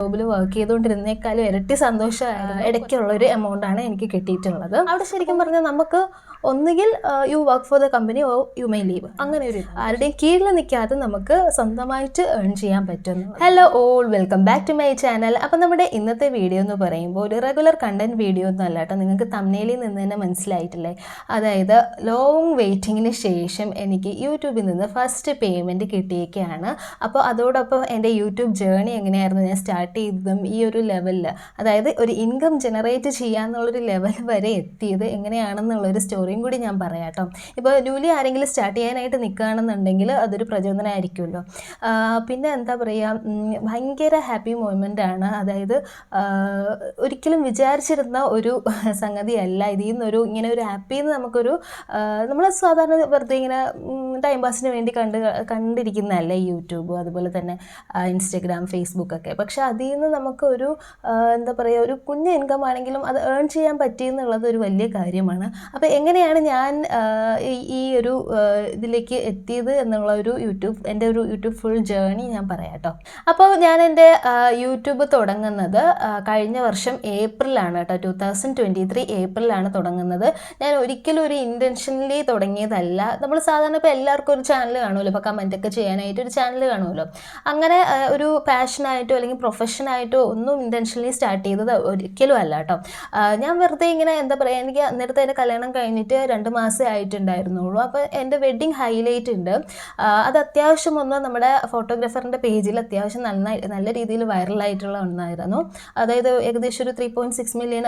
ജോബിൽ work ചെയ്തുകൊണ്ടിരുന്നേക്കാളും ഇരട്ടി സന്തോഷമായിരുന്നു. ഇടയ്ക്കുള്ള ഒരു എമൗണ്ട് ആണ് എനിക്ക് കിട്ടിയിട്ടുള്ളത്. അവിടെ ശരിക്കും പറഞ്ഞാൽ നമുക്ക് ഒന്നുകിൽ you work for the company or you may leave അങ്ങനെ ഒരു ആരുടെയും കീഴിൽ നിൽക്കാതെ നമുക്ക് സ്വന്തമായിട്ട് ഏൺ ചെയ്യാൻ പറ്റുന്നു. Hello all welcome back to my channel അപ്പം നമ്മുടെ ഇന്നത്തെ വീഡിയോ എന്ന് പറയുമ്പോൾ ഒരു റെഗുലർ കണ്ടന്റ് വീഡിയോ ഒന്നും അല്ല കേട്ടോ. നിങ്ങൾക്ക് തമ്മിലിൽ നിന്ന് തന്നെ മനസ്സിലായിട്ടില്ലേ? അതായത് ലോങ് വെയിറ്റിങ്ങിന് ശേഷം എനിക്ക് യൂട്യൂബിൽ നിന്ന് ഫസ്റ്റ് പേയ്മെന്റ് കിട്ടിയേക്കാണ്. അപ്പോൾ അതോടൊപ്പം എന്റെ യൂട്യൂബ് ജേണി എങ്ങനെയായിരുന്നു? ഞാൻ സ്റ്റാർട്ട് ചെയ്തതും ഈ ഒരു ലെവലിൽ അതായത് ഒരു ഇൻകം ജനറേറ്റ് ചെയ്യാന്നുള്ളൊരു ലെവൽ വരെ എത്തിയത് എങ്ങനെയാണെന്നുള്ളൊരു സ്റ്റോറിയും കൂടി ഞാൻ പറയാം കേട്ടോ. ഇപ്പോൾ ന്യൂലി ആരെങ്കിലും സ്റ്റാർട്ട് ചെയ്യാനായിട്ട് നിൽക്കുകയാണെന്നുണ്ടെങ്കിൽ അതൊരു പ്രചോദനമായിരിക്കുമല്ലോ പിന്നെ എന്താ പറയുക ഭയങ്കര ഹാപ്പി മൊമെന്റ് ആണ്. അതായത് ഒരിക്കലും വിചാരിച്ചിരുന്ന ഒരു സംഗതിയല്ല. ഇതിൽ നിന്നൊരു ഇങ്ങനെ ഒരു ആപ്പിൽ നിന്ന് നമുക്കൊരു നമ്മൾ സാധാരണ വെറുതെ ഇങ്ങനെ ടൈം പാസിന് വേണ്ടി കണ്ട് കണ്ടിരിക്കുന്നതല്ലേ യൂട്യൂബ് അതുപോലെ തന്നെ ഇൻസ്റ്റഗ്രാം ഫേസ്ബുക്ക് ഒക്കെ. പക്ഷെ അതിൽ നിന്ന് നമുക്കൊരു എന്താ പറയുക ഒരു കുഞ്ഞ് ഇൻകം ആണെങ്കിലും അത് ഏൺ ചെയ്യാൻ പറ്റി എന്നുള്ളത് ഒരു വലിയ കാര്യമാണ്. അപ്പോൾ എങ്ങനെയാണ് ഞാൻ ഈ- ഒരു ഇതിലേക്ക് എത്തിയത് എന്നുള്ള ഒരു യൂട്യൂബ് എന്റെ ഒരു യൂട്യൂബ് ഫുൾ ജേണി ഞാൻ പറയാം കേട്ടോ. അപ്പോൾ ഞാൻ എന്റെ യൂട്യൂബ് തുടങ്ങുന്നത് കഴിഞ്ഞ വർഷം ഏപ്രിലാണ് കേട്ടോ. ടു തൗസൻഡ് ട്വന്റി ത്രീ ഏപ്രിലാണ് തുടങ്ങുന്നത്. ഞാൻ ഒരിക്കലും ഒരു ഇന്റൻഷനലി തുടങ്ങിയതല്ല. നമ്മൾ സാധാരണ ഇപ്പോൾ എല്ലാവർക്കും ഒരു ചാനൽ കാണുമല്ലോ? ഇപ്പോൾ ഒക്കെ ചെയ്യാനായിട്ട് ഒരു ചാനൽ കാണുമല്ലോ? അങ്ങനെ ഒരു പാഷനായിട്ടോ അല്ലെങ്കിൽ പ്രൊഫഷനായിട്ടോ ഒന്നും ഇന്റൻഷനലി സ്റ്റാർട്ട് ചെയ്തത് ഒരിക്കലും അല്ല കേട്ടോ ഞാൻ വെറുതെ ഇങ്ങനെ എന്താ പറയുക എനിക്ക് അന്നേരത്തെ എന്റെ കല്യാണം കഴിഞ്ഞിട്ട് രണ്ട് മാസമേ ആയിട്ടുണ്ടായിരുന്നുള്ളൂ. അപ്പോൾ എന്റെ വെഡ്ഡിങ് ഹൈലൈറ്റ് ഉണ്ട്. അത് അത്യാവശ്യം ഒന്ന് നമ്മുടെ ഫോട്ടോഗ്രാഫറിന്റെ പേജിൽ അത്യാവശ്യം നന്നായി നല്ല രീതിയിൽ വൈറലായിട്ടുള്ള ഒന്നായിരുന്നു. അതായത് ഏകദേശം ഒരു three point six million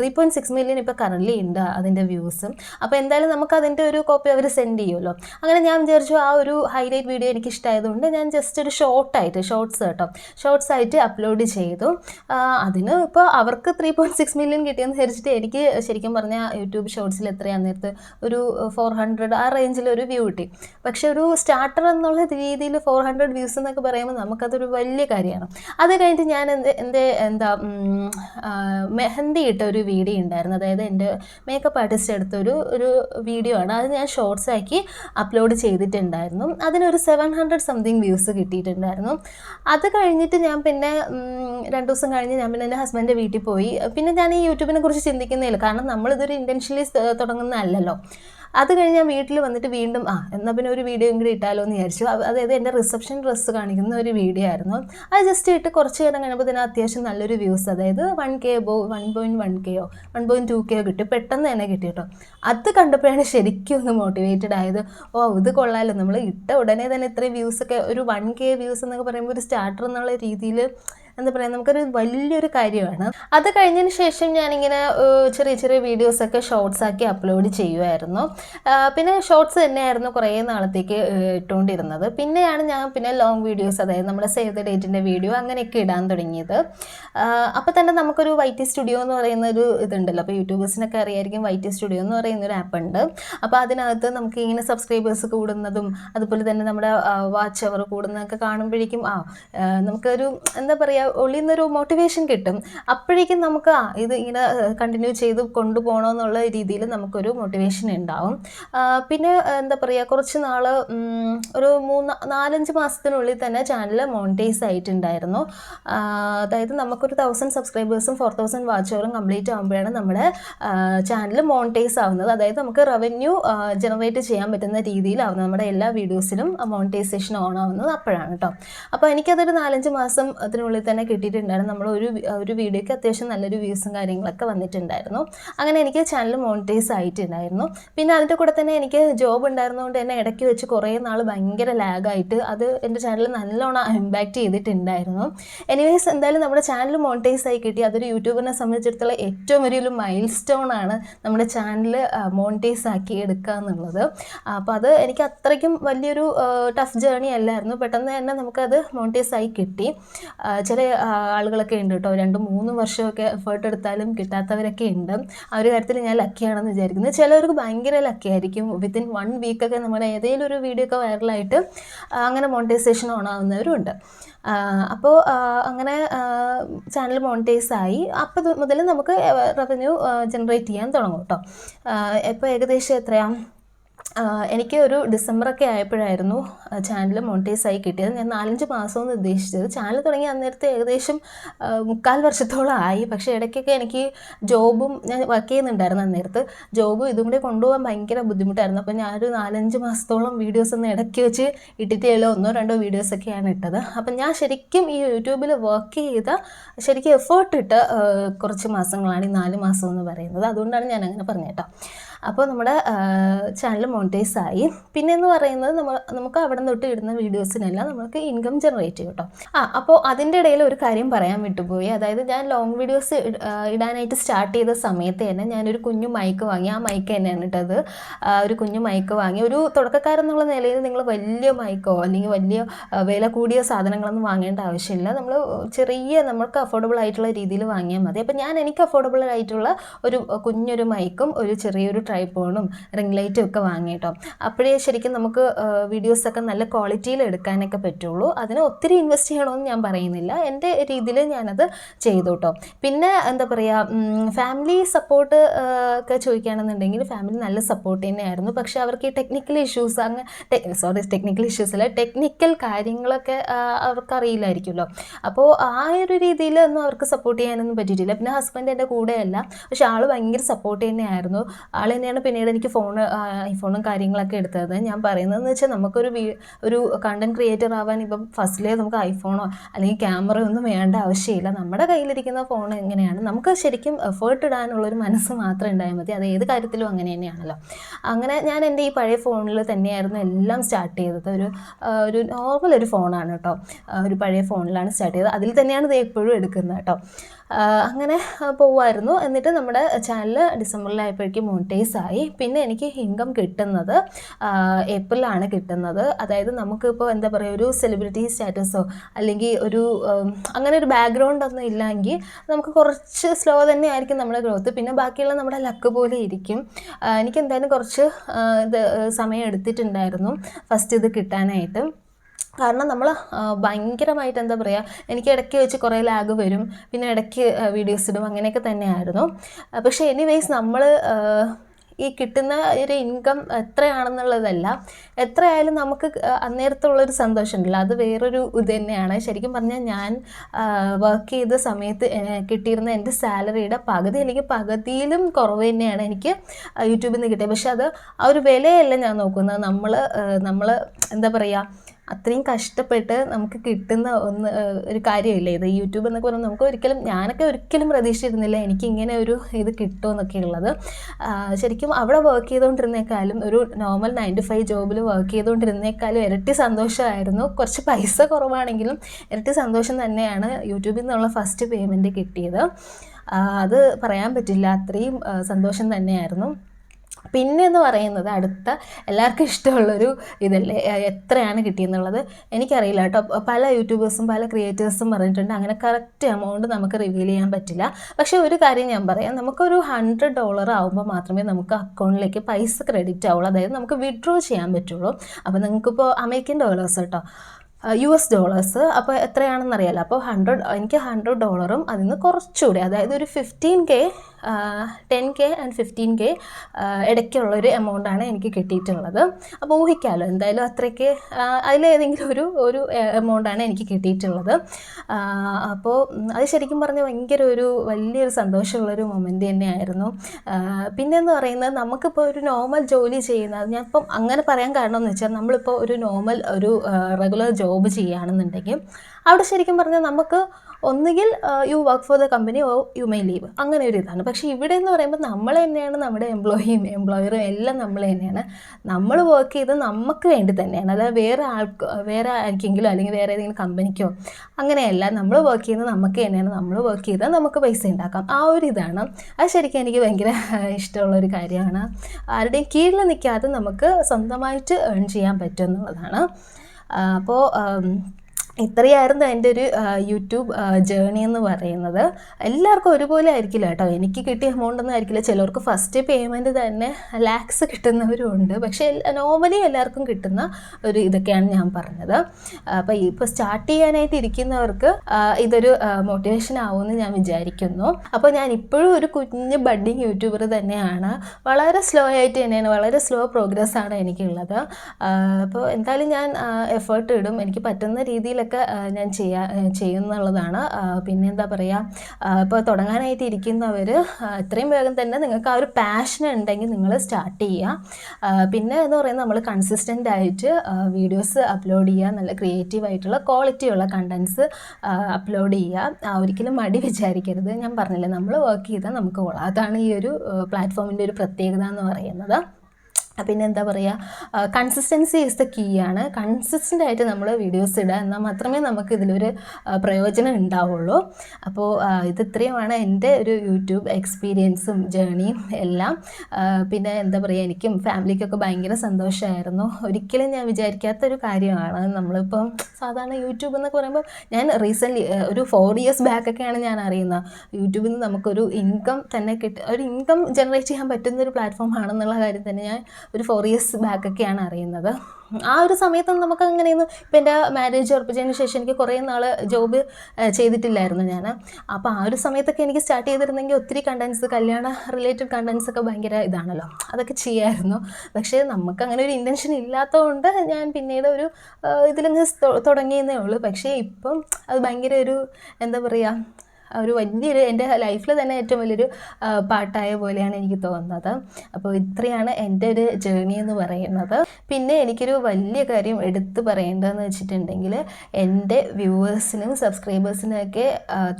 three point six million ഇപ്പോൾ കറന്റ് ഉണ്ട് അതിന്റെ വ്യൂസും അപ്പോൾ എന്തായാലും നമുക്ക് അതിന്റെ ഒരു കോപ്പി അവർ സെൻഡ് ചെയ്യുമല്ലോ. അങ്ങനെ ഞാൻ വിചാരിച്ചു ആ ഒരു ഹൈലൈറ്റ് വീഡിയോ എനിക്ക് ഇഷ്ടമായതുകൊണ്ട് ഞാൻ ജസ്റ്റ് ഒരു ഷോർട്ടായിട്ട് ഷോർട്സ് കേട്ടോ. ഷോർട്സ് ആയിട്ട് അപ്ലോഡ് ചെയ്തു. അതിന് ഇപ്പോൾ അവർക്ക് ത്രീ പോയിന്റ് സിക്സ് മില്യൺ കിട്ടിയെന്ന് വിചാരിച്ചിട്ട് എനിക്ക് ശരിക്കും പറഞ്ഞാൽ യൂട്യൂബ് ഷോർട്സിൽ എത്രയാണ് നേരത്തെ ഒരു ഫോർ ഹൺഡ്രഡ് ആ റേഞ്ചിൽ ഒരു വ്യൂ കിട്ടി. പക്ഷെ ഒരു സ്റ്റാർട്ടർ എന്നുള്ള രീതിയിൽ ഫോർ ഹൺഡ്രഡ് വ്യൂസ് എന്നൊക്കെ പറയുമ്പോൾ നമുക്കതൊരു വലിയ കാര്യമാണ്. അത് കഴിഞ്ഞിട്ട് ഞാൻ എന്റെ എന്റെ എന്താ മെഹന്തി ഇട്ട ഒരു വീഡിയോ ഉണ്ടായിരുന്നു. അതായത് എന്റെ മേക്കപ്പ് ആർട്ടിസ്റ്റ് എടുത്ത ഒരു വീഡിയോ ആണ്. അത് ഞാൻ ഷോർട്സ് ആക്കി അപ്ലോഡ് ചെയ്തിട്ടുണ്ടായിരുന്നു. അതിനൊരു സെവൻ ഹൺഡ്രഡ് സംതിങ് വ്യൂസ് കിട്ടിയിട്ടുണ്ടായിരുന്നു. അത് കഴിഞ്ഞിട്ട് ഞാൻ പിന്നെ രണ്ട് ദിവസം കഴിഞ്ഞ് ഞാൻ പിന്നെ എന്റെ ഹസ്ബൻഡിന്റെ വീട്ടിൽ പോയി. പിന്നെ ഞാൻ ഈ യൂട്യൂബിനെ കുറിച്ച് ചിന്തിക്കുന്നില്ല കാരണം നമ്മളിതൊരു ഇന്റൻഷ്യലി തുടങ്ങുന്നതല്ലല്ലോ. അത് കഴിഞ്ഞ് ഞാൻ വീട്ടിൽ വന്നിട്ട് വീണ്ടും ആ എന്നാൽ പിന്നെ ഒരു വീഡിയോ കൂടി ഇട്ടാലോ എന്ന് വിചാരിച്ചു. അതായത് എന്റെ റിസപ്ഷൻ ഡ്രസ്സ് കാണിക്കുന്ന ഒരു വീഡിയോ ആയിരുന്നു. അത് ജസ്റ്റ് ഇട്ട് കുറച്ച് നേരം കഴിഞ്ഞപ്പോൾ തന്നെ അത്യാവശ്യം നല്ലൊരു വ്യൂസ് അതായത് വൺ കെ ബോ വൺ പോയിന്റ് വൺ കെയോ വൺ പോയിന്റ് ടു കെയോ കിട്ടി. പെട്ടെന്ന് തന്നെ കിട്ടി കേട്ടോ അത് കണ്ടപ്പോഴാണ് ശരിക്കും ഒന്ന് മോട്ടിവേറ്റഡ് ആയത്. ഓ ഇത് കൊള്ളാമല്ലോ നമ്മൾ ഇട്ട ഉടനെ തന്നെ ഇത്രയും വ്യൂസൊക്കെ ഒരു വൺ കെ വ്യൂസ് എന്നൊക്കെ പറയുമ്പോൾ ഒരു സ്റ്റാർട്ടർ എന്നുള്ള രീതിയിൽ എന്താ പറയുക നമുക്കൊരു വലിയൊരു കാര്യമാണ്. അത് കഴിഞ്ഞതിന് ശേഷം ഞാനിങ്ങനെ ചെറിയ ചെറിയ വീഡിയോസൊക്കെ ഷോർട്സ് ആക്കി അപ്ലോഡ് ചെയ്യുമായിരുന്നു പിന്നെ ഷോർട്സ് തന്നെയായിരുന്നു കുറേ നാളത്തേക്ക് ഇട്ടുകൊണ്ടിരുന്നത് പിന്നെയാണ് ഞാൻ പിന്നെ ലോങ് വീഡിയോസ് അതായത് നമ്മുടെ സേവ് ദ ഡേറ്റിന്റെ വീഡിയോ അങ്ങനെയൊക്കെ ഇടാൻ തുടങ്ങിയത്. അപ്പോൾ തന്നെ നമുക്കൊരു വൈറ്റി സ്റ്റുഡിയോ എന്ന് പറയുന്ന ഒരു ഇതുണ്ടല്ലോ അപ്പോൾ യൂട്യൂബേഴ്സിനൊക്കെ അറിയായിരിക്കും വൈറ്റി സ്റ്റുഡിയോ എന്ന് പറയുന്ന ഒരു ആപ്പ് ഉണ്ട്. അപ്പോൾ അതിനകത്ത് നമുക്ക് ഇങ്ങനെ സബ്സ്ക്രൈബേഴ്സ് കൂടുന്നതും അതുപോലെ തന്നെ നമ്മുടെ വാച്ച് അവർ കൂടുന്നതൊക്കെ കാണുമ്പോഴേക്കും ആ, നമുക്കൊരു എന്താ പറയുക ഉള്ളിൽ നിന്നൊരു മോട്ടിവേഷൻ കിട്ടും. അപ്പോഴേക്കും നമുക്ക് ഇത് ഇങ്ങനെ കണ്ടിന്യൂ ചെയ്ത് കൊണ്ടുപോകണമെന്നുള്ള രീതിയിൽ നമുക്കൊരു മോട്ടിവേഷൻ ഉണ്ടാവും. പിന്നെ എന്താ പറയുക കുറച്ച് നാൾ ഒരു മൂന്ന് നാലഞ്ച് മാസത്തിനുള്ളിൽ തന്നെ ചാനൽ മോണിറ്റൈസ് ആയിട്ടുണ്ടായിരുന്നു. അതായത് നമുക്കൊരു തൗസൻഡ് സബ്സ്ക്രൈബേഴ്സും ഫോർ തൗസൻഡ് വാച്ചുകളും കംപ്ലീറ്റ് ആകുമ്പോഴാണ് നമ്മുടെ ചാനൽ മോണിറ്റൈസ് ആവുന്നത്. അതായത് നമുക്ക് റവന്യൂ ജനറേറ്റ് ചെയ്യാൻ പറ്റുന്ന രീതിയിലാവുന്നത്. നമ്മുടെ എല്ലാ വീഡിയോസിലും മോണിറ്റൈസേഷൻ ഓൺ ആവുന്നത് അപ്പോഴാണ് കേട്ടോ അപ്പോൾ എനിക്കതൊരു നാലഞ്ച് മാസം അതിനുള്ളിൽ തന്നെ കിട്ടിയിട്ടുണ്ടായിരുന്നു. നമ്മൾ ഒരു ഒരു വീഡിയോയ്ക്ക് അത്യാവശ്യം നല്ലൊരു വ്യൂസും കാര്യങ്ങളൊക്കെ വന്നിട്ടുണ്ടായിരുന്നു. അങ്ങനെ എനിക്ക് ചാനൽ മോണിറ്റൈസ് ആയിട്ടുണ്ടായിരുന്നു. പിന്നെ അതിന്റെ കൂടെ തന്നെ എനിക്ക് ജോബ് ഉണ്ടായിരുന്നതുകൊണ്ട് തന്നെ ഇടയ്ക്ക് വെച്ച് കുറേ നാൾ ഭയങ്കര ലാഗായിട്ട് അത് എന്റെ ചാനൽ നല്ലോണം ഇമ്പാക്റ്റ് ചെയ്തിട്ടുണ്ടായിരുന്നു. എനിവേസ് എന്തായാലും നമ്മുടെ ചാനൽ മോണിറ്റൈസ് ആയി കിട്ടി. അതൊരു യൂട്യൂബറിനെ സംബന്ധിച്ചിടത്തോളം ഏറ്റവും വലിയൊരു മൈൽ സ്റ്റോൺ ആണ് നമ്മുടെ ചാനൽ മോണിറ്റൈസ് ആക്കി എടുക്കുക എന്നുള്ളത്. അപ്പോൾ അത് എനിക്ക് അത്രയ്ക്കും വലിയൊരു ടഫ് ജേണി അല്ലായിരുന്നു. പെട്ടെന്ന് തന്നെ നമുക്കത് മോണിറ്റൈസ് ആയി കിട്ടി. ചില ആളുകളൊക്കെ ഉണ്ട് കേട്ടോ രണ്ട് മൂന്ന് വർഷമൊക്കെ എഫേർട്ട് എടുത്താലും കിട്ടാത്തവരൊക്കെ ഉണ്ട്. ആ ഒരു കാര്യത്തിൽ ഞാൻ ലക്കിയാണെന്ന് വിചാരിക്കുന്നത് ചിലവർക്ക് ഭയങ്കര ലക്കി ആയിരിക്കും. വിത്തിൻ വൺ വീക്കൊക്കെ നമ്മുടെ ഏതെങ്കിലും ഒരു വീഡിയോ ഒക്കെ വൈറലായിട്ട് അങ്ങനെ മോണിറ്റൈസേഷൻ ഓൺ ആവുന്നവരും ഉണ്ട്. അപ്പോൾ അങ്ങനെ ചാനൽ മോണിറ്റൈസ് ആയി. അപ്പോൾ മുതൽ നമുക്ക് റവന്യൂ ജനറേറ്റ് ചെയ്യാൻ തുടങ്ങും കേട്ടോ ഇപ്പോൾ ഏകദേശം എത്രയാണ് എനിക്ക് ഒരു ഡിസംബറൊക്കെ ആയപ്പോഴായിരുന്നു ചാനൽ മോണിറ്റൈസ് ആയി കിട്ടിയത്. ഞാൻ നാലഞ്ച് മാസമെന്ന് ഉദ്ദേശിച്ചത് ചാനൽ തുടങ്ങി അന്നേരത്തെ ഏകദേശം മുക്കാൽ വർഷത്തോളം ആയി. പക്ഷേ ഇടയ്ക്കൊക്കെ എനിക്ക് ജോബും ഞാൻ വർക്ക് ചെയ്യുന്നുണ്ടായിരുന്നു അന്നേരത്ത്. ജോബും ഇതും കൂടി കൊണ്ടുപോകാൻ ഭയങ്കര ബുദ്ധിമുട്ടായിരുന്നു. അപ്പോൾ ഞാനൊരു നാലഞ്ച് മാസത്തോളം വീഡിയോസ് ഒന്ന് ഇടയ്ക്ക് വെച്ച് ഇട്ടിട്ടേലോ ഒന്നോ രണ്ടോ വീഡിയോസൊക്കെയാണ് ഇട്ടത്. അപ്പം ഞാൻ ശരിക്കും ഈ യൂട്യൂബിൽ വർക്ക് ചെയ്ത ശരിക്കും എഫേർട്ട് ഇട്ട് കുറച്ച് മാസങ്ങളാണ് ഈ നാല് മാസം എന്ന് പറയുന്നത്. അതുകൊണ്ടാണ് ഞാൻ അങ്ങനെ പറഞ്ഞത് കേട്ടോ അപ്പോൾ നമ്മുടെ ചാനൽ മോണിറ്റൈസ് ആയി. പിന്നെ എന്ന് പറയുന്നത് നമ്മൾ നമുക്ക് അവിടെ നിന്ന് തൊട്ട് ഇടുന്ന വീഡിയോസിനെല്ലാം നമുക്ക് ഇൻകം ജനറേറ്റ് ചെയ്യും കേട്ടോ ആ അപ്പോൾ അതിന്റെ ഇടയിൽ ഒരു കാര്യം പറയാൻ വിട്ടുപോയി. അതായത് ഞാൻ ലോങ് വീഡിയോസ് ഇടാനായിട്ട് സ്റ്റാർട്ട് ചെയ്ത സമയത്ത് തന്നെ ഞാനൊരു കുഞ്ഞു മൈക്ക് വാങ്ങി. ആ മൈക്ക് തന്നെയാണ് ഇട്ടത്. ഒരു കുഞ്ഞു മൈക്ക് വാങ്ങി. ഒരു തുടക്കക്കാരെന്നുള്ള നിലയിൽ നിങ്ങൾ വലിയ മൈക്കോ അല്ലെങ്കിൽ വലിയ വില കൂടിയ സാധനങ്ങളൊന്നും വാങ്ങേണ്ട ആവശ്യമില്ല. നമ്മൾ ചെറിയ നമ്മൾക്ക് അഫോർഡബിൾ ആയിട്ടുള്ള രീതിയിൽ വാങ്ങിയാൽ മതി. അപ്പോൾ ഞാൻ എനിക്ക് അഫോർഡബിൾ ആയിട്ടുള്ള ഒരു കുഞ്ഞൊരു മൈക്കും ഒരു ചെറിയൊരു ട്രൈപ്പോണും റിംഗ് ലൈറ്റും ഒക്കെ വാങ്ങി കേട്ടോ അപ്പോഴേ ശരിക്കും നമുക്ക് വീഡിയോസൊക്കെ നല്ല ക്വാളിറ്റിയിൽ എടുക്കാനൊക്കെ പറ്റുള്ളൂ. അതിന് ഒത്തിരി ഇൻവെസ്റ്റ് ചെയ്യണമെന്ന് ഞാൻ പറയുന്നില്ല. എന്റെ രീതിയിൽ ഞാനത് ചെയ്തു കേട്ടോ പിന്നെ എന്താ പറയുക ഫാമിലി സപ്പോർട്ട് ഒക്കെ ചോദിക്കുകയാണെന്നുണ്ടെങ്കിൽ ഫാമിലി നല്ല സപ്പോർട്ട് തന്നെയായിരുന്നു. പക്ഷേ അവർക്ക് ഈ ടെക്നിക്കൽ ഇഷ്യൂസ് അങ്ങ് സോറി ടെക്നിക്കൽ ഇഷ്യൂസ് അല്ല ടെക്നിക്കൽ കാര്യങ്ങളൊക്കെ അവർക്ക് അറിയില്ലായിരിക്കുമല്ലോ അപ്പോൾ ആ ഒരു രീതിയിൽ ഒന്നും അവർക്ക് സപ്പോർട്ട് ചെയ്യാനൊന്നും പറ്റിയിട്ടില്ല. പിന്നെ ഹസ്ബൻഡ് എന്റെ കൂടെയല്ല. പക്ഷെ ആൾ ഭയങ്കര സപ്പോർട്ട് തന്നെയായിരുന്നു. ആൾ തന്നെയാണ് പിന്നീട് എനിക്ക് ഫോൺ ഐഫോണും കാര്യങ്ങളൊക്കെ എടുത്തത്. ഞാൻ പറയുന്നതെന്ന് വെച്ചാൽ നമുക്കൊരു ഒരു കണ്ടന്റ് ക്രിയേറ്റർ ആവാൻ ഇപ്പം ഫസ്റ്റിലേ നമുക്ക് ഐഫോണോ അല്ലെങ്കിൽ ക്യാമറ ഒന്നും വേണ്ട ആവശ്യമില്ല. നമ്മുടെ കയ്യിലിരിക്കുന്ന ഫോൺ എങ്ങനെയാണ്? നമുക്ക് ശരിക്കും എഫേർട്ട് ഇടാനുള്ളൊരു മനസ്സ് മാത്രം ഉണ്ടായാൽ മതി. അത് ഏത് കാര്യത്തിലും അങ്ങനെ തന്നെയാണല്ലോ. അങ്ങനെ ഞാൻ എന്റെ ഈ പഴയ ഫോണിൽ തന്നെയായിരുന്നു എല്ലാം സ്റ്റാർട്ട് ചെയ്തത്. ഒരു ഒരു നോർമൽ ഒരു ഫോണാണ് കേട്ടോ. ഒരു പഴയ ഫോണിലാണ് സ്റ്റാർട്ട് ചെയ്തത്. അതിൽ തന്നെയാണ് ഇത് എപ്പോഴും എടുക്കുന്നത് കേട്ടോ. അങ്ങനെ പോവായിരുന്നു. എന്നിട്ട് നമ്മുടെ ചാനൽ ഡിസംബറിലായപ്പോഴേക്കും മോണിറ്റൈസ് ആയി. പിന്നെ എനിക്ക് ഇൻകം കിട്ടുന്നത് ഏപ്രിലാണ് കിട്ടുന്നത്. അതായത് നമുക്കിപ്പോൾ എന്താ പറയുക ഒരു സെലിബ്രിറ്റി സ്റ്റാറ്റസോ അല്ലെങ്കിൽ ഒരു അങ്ങനെ ഒരു ബാക്ക്ഗ്രൗണ്ട് ഒന്നും ഇല്ലെങ്കിൽ നമുക്ക് കുറച്ച് സ്ലോ തന്നെ ആയിരിക്കും നമ്മുടെ ഗ്രോത്ത് പിന്നെ ബാക്കിയുള്ള നമ്മുടെ ലക്ക് പോലെ ഇരിക്കും. എനിക്ക് എന്തായാലും കുറച്ച് ഇത് സമയം എടുത്തിട്ടുണ്ടായിരുന്നു. ഫസ്റ്റ് ഇത് കിട്ടാനായിട്ട്. കാരണം നമ്മൾ ഭയങ്കരമായിട്ട് എന്താ പറയുക എനിക്ക് ഇടയ്ക്ക് വെച്ച് കുറേ ലാഗ് വരും. പിന്നെ ഇടയ്ക്ക് വീഡിയോസ് ഇടും. അങ്ങനെയൊക്കെ തന്നെയായിരുന്നു. പക്ഷേ എനിവേസ് നമ്മൾ ഈ കിട്ടുന്ന ഒരു ഇൻകം എത്രയാണെന്നുള്ളതല്ല എത്രയായാലും നമുക്ക് അന്നേരത്തുള്ളൊരു സന്തോഷം ഉണ്ടല്ലോ അത് വേറൊരു ഇത് തന്നെയാണ്. ശരിക്കും പറഞ്ഞാൽ ഞാൻ വർക്ക് ചെയ്ത സമയത്ത് കിട്ടിയിരുന്ന എന്റെ സാലറിയുടെ പകുതി അല്ലെങ്കിൽ പകുതിയിലും കുറവ് തന്നെയാണ് എനിക്ക് യൂട്യൂബിൽ നിന്ന് കിട്ടിയത്. പക്ഷെ അത് ആ ഒരു വിലയല്ല ഞാൻ നോക്കുന്നത്. നമ്മൾ നമ്മൾ എന്താ പറയുക അത്രയും കഷ്ടപ്പെട്ട് നമുക്ക് കിട്ടുന്ന ഒന്ന് ഒരു കാര്യമില്ല? ഇത് യൂട്യൂബ് എന്നൊക്കെ പറയുമ്പോൾ നമുക്ക് ഒരിക്കലും ഞാനൊക്കെ ഒരിക്കലും പ്രതീക്ഷിച്ചിരുന്നില്ല എനിക്ക് ഇങ്ങനെ ഒരു ഇത് കിട്ടുമെന്നൊക്കെ ഉള്ളത്. ശരിക്കും അവിടെ വർക്ക് ചെയ്തുകൊണ്ടിരുന്നേക്കാളും ഒരു നോർമൽ നയൻ ടു ഫൈവ് ജോബിൽ വർക്ക് ചെയ്തുകൊണ്ടിരുന്നേക്കാളും ഇരട്ടി സന്തോഷമായിരുന്നു. കുറച്ച് പൈസ കുറവാണെങ്കിലും ഇരട്ടി സന്തോഷം തന്നെയാണ് യൂട്യൂബിൽ നിന്നുള്ള ഫസ്റ്റ് പേയ്മെന്റ് കിട്ടിയത്. അത് പറയാൻ പറ്റില്ല. അത്രയും സന്തോഷം തന്നെയായിരുന്നു. പിന്നെ എന്ന് പറയുന്നത് അടുത്ത എല്ലാവർക്കും ഇഷ്ടമുള്ളൊരു ഇതല്ലേ? എത്രയാണ് കിട്ടിയെന്നുള്ളത്? എനിക്കറിയില്ല കേട്ടോ. പല യൂട്യൂബേഴ്സും പല ക്രിയേറ്റേഴ്സും പറഞ്ഞിട്ടുണ്ട്. അങ്ങനെ കറക്റ്റ് എമൗണ്ട് നമുക്ക് റിവീൽ ചെയ്യാൻ പറ്റില്ല. പക്ഷേ ഒരു കാര്യം ഞാൻ പറയാം. നമുക്കൊരു ഹൺഡ്രഡ് ഡോളർ ആകുമ്പോൾ മാത്രമേ നമുക്ക് അക്കൗണ്ടിലേക്ക് പൈസ ക്രെഡിറ്റ് ആവുള്ളൂ. അതായത് നമുക്ക് വിഡ്രോ ചെയ്യാൻ പറ്റുള്ളൂ. അപ്പോൾ നിങ്ങൾക്കിപ്പോൾ അമേരിക്കൻ ഡോളേഴ്സ് കേട്ടോ. U S dollars. അപ്പോൾ എത്രയാണെന്ന് അറിയാലോ അപ്പോൾ ഹൺഡ്രഡ് എനിക്ക് ഹൺഡ്രഡ് ഡോളറും അതിൽ നിന്ന് കുറച്ചുകൂടി അതായത് ഒരു fifteen K ten K and fifteen K ഇടയ്ക്കുള്ളൊരു എമൗണ്ടാണ് എനിക്ക് കിട്ടിയിട്ടുള്ളത്. അപ്പോൾ ഊഹിക്കാമല്ലോ എന്തായാലും അത്രയ്ക്ക് അതിലേതെങ്കിലും ഒരു ഒരു എമൗണ്ടാണ് എനിക്ക് കിട്ടിയിട്ടുള്ളത്. അപ്പോൾ അത് ശരിക്കും പറഞ്ഞാൽ ഭയങ്കര ഒരു വലിയൊരു സന്തോഷമുള്ളൊരു മൊമെന്റ് തന്നെയായിരുന്നു. പിന്നെയെന്ന് പറയുന്നത് നമുക്കിപ്പോൾ ഒരു നോർമൽ ജോലി ചെയ്യുന്നത് ഞാനിപ്പം അങ്ങനെ പറയാൻ കാരണം എന്ന് വെച്ചാൽ നമ്മളിപ്പോൾ ഒരു നോർമൽ ഒരു റെഗുലർ ജോബ് ചെയ്യുകയാണെന്നുണ്ടെങ്കിൽ അവിടെ ശരിക്കും പറഞ്ഞാൽ നമുക്ക് ഒന്നുകിൽ you work for the company or you may leave അങ്ങനെ ഒരു ഇതാണ്. പക്ഷേ ഇവിടെ എന്ന് പറയുമ്പോൾ നമ്മൾ തന്നെയാണ് നമ്മുടെ എംപ്ലോയിയും എംപ്ലോയറും എല്ലാം നമ്മൾ തന്നെയാണ്. നമ്മൾ വർക്ക് ചെയ്ത് നമുക്ക് വേണ്ടി തന്നെയാണ്. അതായത് വേറെ ആൾക്ക് വേറെ ആർക്കെങ്കിലും അല്ലെങ്കിൽ വേറെ ഏതെങ്കിലും കമ്പനിക്കോ അങ്ങനെയല്ല. നമ്മൾ വർക്ക് ചെയ്യുന്നത് നമുക്ക് തന്നെയാണ്. നമ്മൾ വർക്ക് ചെയ്താൽ നമുക്ക് പൈസ ഉണ്ടാക്കാം. ആ ഒരു ഇതാണ്. അത് ശരിക്കും എനിക്ക് ഭയങ്കര ഇഷ്ടമുള്ള ഒരു കാര്യമാണ്. ആരുടെയും കീഴിൽ നിൽക്കാതെ നമുക്ക് സ്വന്തമായിട്ട് ഏൺ ചെയ്യാൻ പറ്റും എന്നുള്ളതാണ്. അപ്പോൾ ഇത്രയായിരുന്നു എന്റെ ഒരു യൂട്യൂബ് ജേണി എന്ന് പറയുന്നത്. എല്ലാവർക്കും ഒരുപോലെ ആയിരിക്കില്ല കേട്ടോ. എനിക്ക് കിട്ടിയ എമൗണ്ട് ഒന്നും ആയിരിക്കില്ല. ചിലർക്ക് ഫസ്റ്റ് പേയ്മെന്റ് തന്നെ ലാക്സ് കിട്ടുന്നവരും ഉണ്ട് പക്ഷേ നോർമലി എല്ലാവർക്കും കിട്ടുന്ന ഒരു ഇതൊക്കെയാണ് ഞാൻ പറഞ്ഞത്. അപ്പോൾ ഇപ്പോൾ സ്റ്റാർട്ട് ചെയ്യാനായിട്ട് ഇരിക്കുന്നവർക്ക് ഇതൊരു മോട്ടിവേഷൻ ആവുമെന്ന് ഞാൻ വിചാരിക്കുന്നു. അപ്പോൾ ഞാൻ ഇപ്പോഴും ഒരു കുഞ്ഞ് ബഡ്ഡിങ് യൂട്യൂബർ തന്നെയാണ്. വളരെ സ്ലോ ആയിട്ട് തന്നെയാണ്. വളരെ സ്ലോ പ്രോഗ്രസ്സാണ് എനിക്കുള്ളത്. അപ്പോൾ എന്തായാലും ഞാൻ എഫേർട്ട് ഇടും. എനിക്ക് പറ്റുന്ന രീതിയിലൊക്കെ ആ, ഞാൻ ചെയ്യാ ചെയ്യുന്നുള്ളതാണ്. പിന്നെ എന്താ പറയുക ഇപ്പോൾ തുടങ്ങാനായിട്ട് ഇരിക്കുന്നവർ എത്രയും വേഗം തന്നെ നിങ്ങൾക്ക് ആ ഒരു പാഷൻ ഉണ്ടെങ്കിൽ നിങ്ങൾ സ്റ്റാർട്ട് ചെയ്യുക പിന്നെ എന്ന് പറയുന്നത് നമ്മൾ കൺസിസ്റ്റന്റ് ആയിട്ട് വീഡിയോസ് അപ്ലോഡ് ചെയ്യുക നല്ല ക്രിയേറ്റീവ് ആയിട്ടുള്ള ക്വാളിറ്റി ഉള്ള കണ്ടൻസ് അപ്ലോഡ് ചെയ്യുക ഒരിക്കലും മടി വിചാരിക്കരുത്. ഞാൻ പറഞ്ഞില്ലേ നമ്മൾ വർക്ക് ചെയ്താൽ നമുക്ക് കൊള്ളാം. അതാണ് ഈ ഒരു പ്ലാറ്റ്ഫോമിന്റെ ഒരു പ്രത്യേകത എന്ന് പറയുന്നത്. പിന്നെ എന്താ പറയുക കൺസിസ്റ്റൻസി ഈസ് ദ കീ ആണ്. കൺസിസ്റ്റന്റ് ആയിട്ട് നമ്മൾ വീഡിയോസ് ഇടുക എന്നാൽ മാത്രമേ നമുക്ക് ഇതിലൊരു പ്രയോജനം ഉണ്ടാവുള്ളൂ. അപ്പോൾ ഇത് ഇത്രയുമാണ് എന്റെ ഒരു യൂട്യൂബ് എക്സ്പീരിയൻസും ജേണിയും എല്ലാം. പിന്നെ എന്താ പറയുക എനിക്കും ഫാമിലിക്കൊക്കെ ഭയങ്കര സന്തോഷമായിരുന്നു. ഒരിക്കലും ഞാൻ വിചാരിക്കാത്തൊരു കാര്യമാണ്. നമ്മളിപ്പം സാധാരണ യൂട്യൂബ് എന്നൊക്കെ പറയുമ്പോൾ ഞാൻ റീസെന്റ്ലി ഒരു ഫോർ ഇയേഴ്സ് ബാക്കൊക്കെയാണ് ഞാൻ അറിയുന്നത്. യൂട്യൂബിൽ നിന്ന് നമുക്കൊരു ഇൻകം തന്നെ കിട്ടി ഒരു ഇൻകം ജനറേറ്റ് ചെയ്യാൻ പറ്റുന്ന ഒരു പ്ലാറ്റ്ഫോം ആണെന്നുള്ള കാര്യം തന്നെ ഞാൻ ഒരു ഫോർ ഇയേഴ്സ് ബാക്ക് ബാക്കൊക്കെയാണ് അറിയുന്നത്. ആ ഒരു സമയത്തൊന്നും നമുക്ക് അങ്ങനെയൊന്നും ഇപ്പം എന്റെ മാരേജ് ഉറപ്പിച്ചതിന് ശേഷം എനിക്ക് കുറേ നാൾ ജോബ് ചെയ്തിട്ടില്ലായിരുന്നു ഞാൻ. അപ്പോൾ ആ ഒരു സമയത്തൊക്കെ എനിക്ക് സ്റ്റാർട്ട് ചെയ്തിരുന്നെങ്കിൽ ഒത്തിരി കണ്ടൻസ് കല്യാണ റിലേറ്റഡ് കണ്ടൻസ് ഒക്കെ ഭയങ്കര ഇതാണല്ലോ. അതൊക്കെ ചെയ്യായിരുന്നു. പക്ഷേ നമുക്ക് അങ്ങനെ ഒരു ഇന്റൻഷൻ ഇല്ലാത്തതുകൊണ്ട് ഞാൻ പിന്നീട് ഒരു ഇതിലങ്ങ് തുടങ്ങിയെന്നേ ഉള്ളൂ. പക്ഷേ ഇപ്പം അത് ഭയങ്കര ഒരു എന്താ പറയുക ഒരു വലിയൊരു എന്റെ ലൈഫിൽ തന്നെ ഏറ്റവും വലിയൊരു പാട്ടായ പോലെയാണ് എനിക്ക് തോന്നുന്നത്. അപ്പോൾ ഇത്രയാണ് എന്റെ ഒരു ജേണി എന്ന് പറയുന്നത്. പിന്നെ എനിക്കൊരു വലിയ കാര്യം എടുത്തു പറയേണ്ടതെന്ന് വെച്ചിട്ടുണ്ടെങ്കിൽ എന്റെ വ്യൂവേഴ്സിനും സബ്സ്ക്രൈബേഴ്സിനൊക്കെ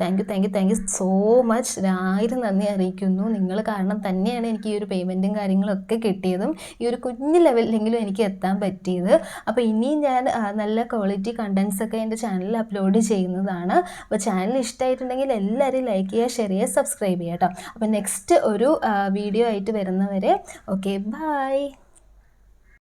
thank you thank you thank you so much ആയിരം നന്ദി അറിയിക്കുന്നു. നിങ്ങൾ കാരണം തന്നെയാണ് എനിക്ക് ഈ ഒരു പേയ്മെന്റും കാര്യങ്ങളൊക്കെ കിട്ടിയതും ഈ ഒരു കുഞ്ഞു ലെവലിലെങ്കിലും എനിക്ക് എത്താൻ പറ്റിയത്. അപ്പോൾ ഇനിയും ഞാൻ നല്ല ക്വാളിറ്റി കണ്ടൻസ് ഒക്കെ എന്റെ ചാനലിൽ അപ്ലോഡ് ചെയ്യുന്നതാണ്. അപ്പോൾ ചാനൽ ഇഷ്ടമായിട്ടുണ്ടെങ്കിൽ എല്ലാവരും ലൈക്ക് ചെയ്യുക ഷെയർ ചെയ്യുക സബ്സ്ക്രൈബ് ചെയ്യുക കേട്ടോ അപ്പോൾ നെക്സ്റ്റ് ഒരു വീഡിയോ ആയിട്ട് വരുന്നവരെ ഓക്കെ ബൈ